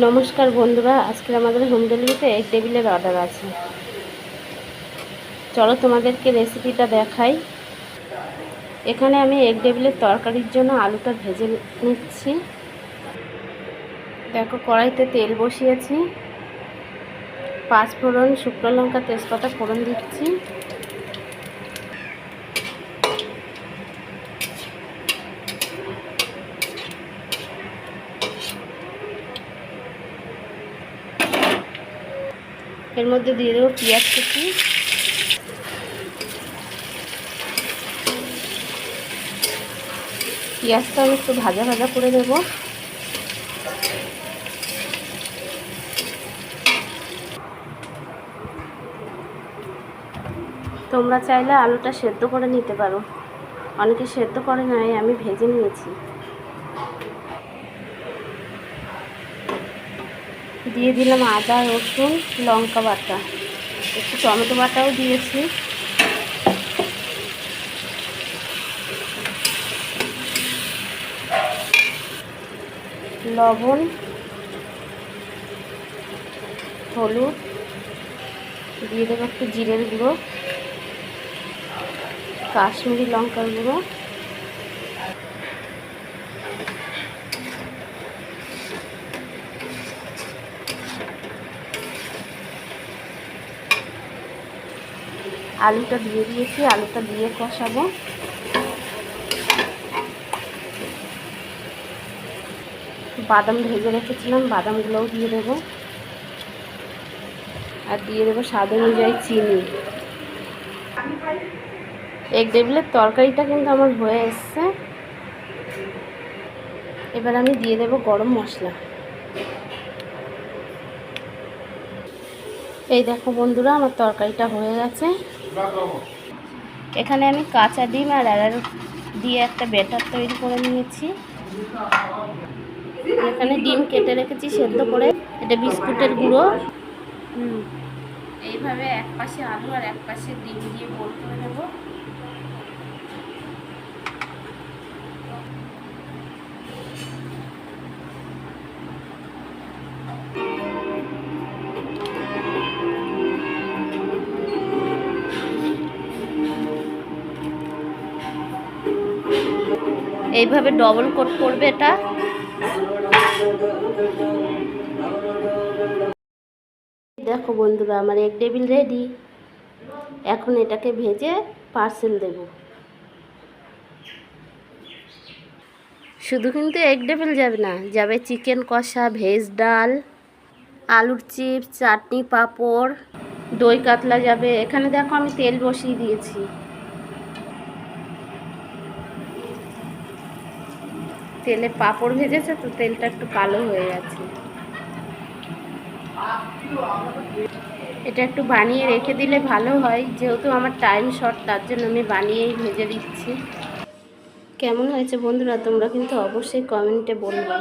নমস্কার বন্ধুরা আজকে আমাদের হোম ডেলিভারিতে এক টেবিলের অর্ডার আছে। চলো তোমাদেরকে রেসিপিটা দেখাই। এখানে আমি এক টেবিলের তরকারির জন্য আলুটা ভেজে নিচ্ছি। দেখো, কড়াইতে তেল বসিয়েছি। পাঁচ ফোড়ন শুকনো লঙ্কা তেজপাতা ফোড়ন দিচ্ছি। এর মধ্যে দিয়ে দেবো পেঁয়াজ কুচি। পেঁয়াজটা আমি একটু ভাজা ভাজা করে দেব। তোমরা চাইলে আলুটা সেদ্ধ করে নিতে পারো। অনেকে সেদ্ধ করে নাই আমি ভেজে নিয়েছি। দিয়ে দিলাম আদা, রসুন, লঙ্কা বাটা। একটু টমেটো বাটাও দিয়েছি। লবণ, হলুদ, দিয়ে দেবো একটু জিরের গুঁড়ো, কাশ্মীরি লঙ্কার গুঁড়ো। আলুটা দিয়ে দিয়েছি, আলুটা দিয়ে কষাবো। বাদাম ভেজে রেখেছিলাম, বাদামগুলোও দিয়ে দেবো। আর দিয়ে দেবো স্বাদ অনুযায়ী চিনি। এক টেবিলের তরকারিটা কিন্তু আমার হয়ে এসছে। এবার আমি দিয়ে দেবো গরম মশলা। এই দেখো বন্ধুরা, আমার তরকারিটা হয়ে গেছে। এখানে আমি কাঁচা ডিম আর অ্যারারো দিয়ে একটা ব্যাটার তৈরি করে নিয়েছি। এখানে ডিম কেটে রেখেছি সেদ্ধ করে। এটা বিস্কুটের গুঁড়ো। এইভাবে এক পাশে আলু আর এক পাশে ডিম দিয়ে গোল করে নেব। এইভাবে ডবল কোট করবে এটা। দেখো বন্ধুরা, আমার এক টেবিল রেডি এখন এটাকে ভেজে পার্সেল দেব। শুধু কিন্তু এক টেবিল যাবে না, যাবে চিকেন কষা ভেজ ডাল, আলুর চিপস চাটনি, পাঁপড়, দই কাতলা যাবে। এখানে দেখো আমি তেল বসিয়ে দিয়েছি। তেলে পাঁপড় ভেজেছে তো তেলটা একটু কালো হয়ে গেছে। এটা একটু বানিয়ে রেখে দিলে ভালো হয়, যেহেতু আমার টাইম শর্ট তার জন্য আমি বানিয়েই ভেজে দিচ্ছি। কেমন হয়েছে বন্ধুরা, তোমরা কিন্তু অবশ্যই কমেন্টে বলবে।